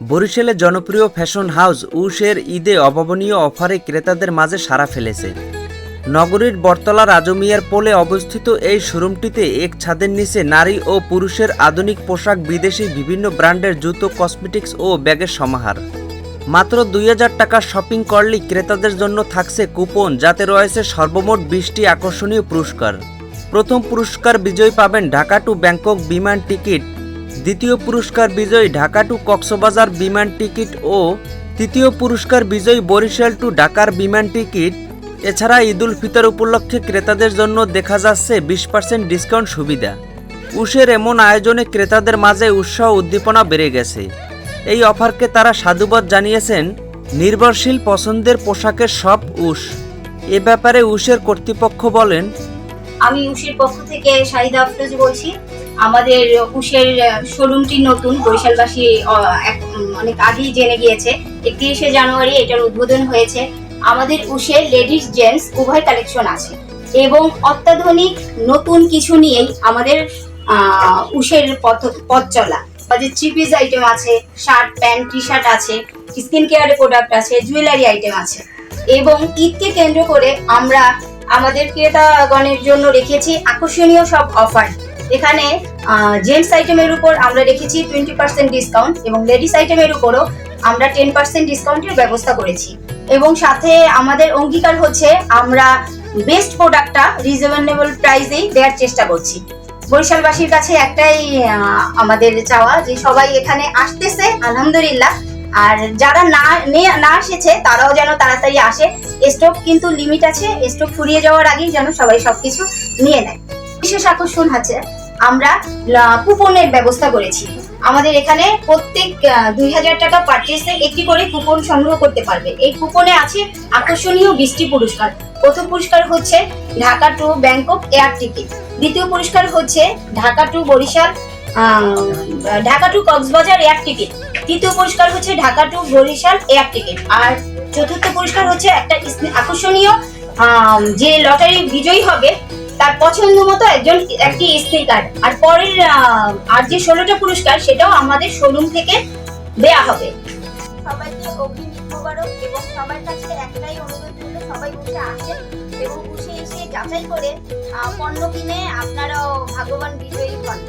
বরিশালের জনপ্রিয় fashion house উশের ঈদে অভাবনীয় অফারে ক্রেতাদের মাঝে সাড়া ফেলেছে। নগরীর বটতলা রাজমিয়ার পোলে অবস্থিত এই শোরুমটিতে এক ছাদের নিচে নারী ও পুরুষের আধুনিক পোশাক, বিদেশি বিভিন্ন ব্র্যান্ডের জুতো, কসমেটিক্স ও ব্যাগের সমাহার। মাত্র দুই হাজার টাকার শপিং করলেই ক্রেতাদের জন্য থাকছে কুপন, যাতে রয়েছে সর্বমোট বিশটি আকর্ষণীয় পুরস্কার। প্রথম পুরস্কার বিজয়ী পাবেন ঢাকা টু ব্যাংকক বিমান টিকিট দ্বিতীয় পুরস্কার বিজয়ী ঢাকা টু কক্সবাজার বিমান টিকিট ও তৃতীয় পুরস্কার বিজয়ী বরিশাল টু ঢাকার বিমান টিকিট। এছাড়া ঈদুল ফিতর উপলক্ষে ক্রেতাদের জন্য দেখা যাচ্ছে বিশ পার্সেন্ট ডিসকাউন্ট সুবিধা। উশের এমন আয়োজনে ক্রেতাদের মাঝে উৎসাহ উদ্দীপনা বেড়ে গেছে। এই অফারকে তারা সাধুবাদ জানিয়েছেন, নির্ভরশীল পছন্দের পোশাকের সব উশ এ ব্যাপারে উশের কর্তৃপক্ষ বলেন, আমি উষের পক্ষ থেকে শাহিদা আফরোজ বলছি। আমাদের উষের শোরুমটি নতুন, বরিশালবাসী অনেক আগেই জেনে গিয়েছে। একত্রিশে জানুয়ারি এটার উদ্বোধন হয়েছে। আমাদের উষের লেডিস জেন্টস উভয় কালেকশন আছে। এবং অত্যাধুনিক, নতুন কিছু নিয়েই আমাদের উষের পথ পথ চলা। আমাদের থ্রি পিস আইটেম আছে শার্ট প্যান্ট টি শার্ট আছে স্কিন কেয়ারের প্রোডাক্ট আছে জুয়েলারি আইটেম আছে। এবং ঈদকে কেন্দ্র করে আমরা আমাদের ক্রেতাগণের জন্য রেখেছি আকর্ষণীয় সব অফার এখানে জেন্টস আইটেমের উপর আমরা রেখেছি টোয়েন্টি পার্সেন্ট ডিসকাউন্ট এবং লেডিস আইটেমের উপরও আমরা টেন পার্সেন্ট ডিসকাউন্টের ব্যবস্থা করেছি। এবং সাথে আমাদের অঙ্গীকার হচ্ছে, আমরা বেস্ট প্রোডাক্টটা রিজনেবল প্রাইসেই দেওয়ার চেষ্টা করছি। বরিশালবাসীর কাছে একটাই আমাদের চাওয়া যে সবাই এখানে আসতেছে, আলহামদুলিল্লাহ। আর যারা নে- না এসেছে, তারাও যেন তাড়াতাড়ি আসে। স্টক কিন্তু লিমিট আছে স্টক ফুরিয়ে যাওয়ার আগেই যেন সবাই সবকিছু নিয়ে নেয়। বিশেষ আকর্ষণ আছে। আমরা কুপনের ব্যবস্থা করেছি। আমাদের এখানে প্রত্যেক দুই হাজার টাকা পারচেসে একটি করে কুপন সংগ্রহ করতে পারবে। এই কুপনে আছে আকর্ষণীয় বৃষ্টি পুরস্কার। প্রথম পুরস্কার হচ্ছে Dhaka to Bangkok air ticket. দ্বিতীয় পুরস্কার হচ্ছে Dhaka to Barishal Dhaka to Cox's Bazar air ticket. তৃতীয় পুরস্কার হচ্ছে Dhaka to Barishal air ticket. আর চতুর্থ পুরস্কার হচ্ছে একটা আকর্ষণীয় যে লটারি বিজয়ী হবে তার পছন্দ মতো একজন একটি স্পিকার আর পরের আর যে ষোলোটা পুরস্কার, সেটাও আমাদের শোরুম থেকে দেয়া হবে। সবাইকে অগ্রিম এবং সবার কাছে একটাই অনুরোধ সবাই বসে আসেন এবং বসে এসে যাচাই করে পণ্য কিনে আপনারাও ভাগ্যবান বিজয়ী হন।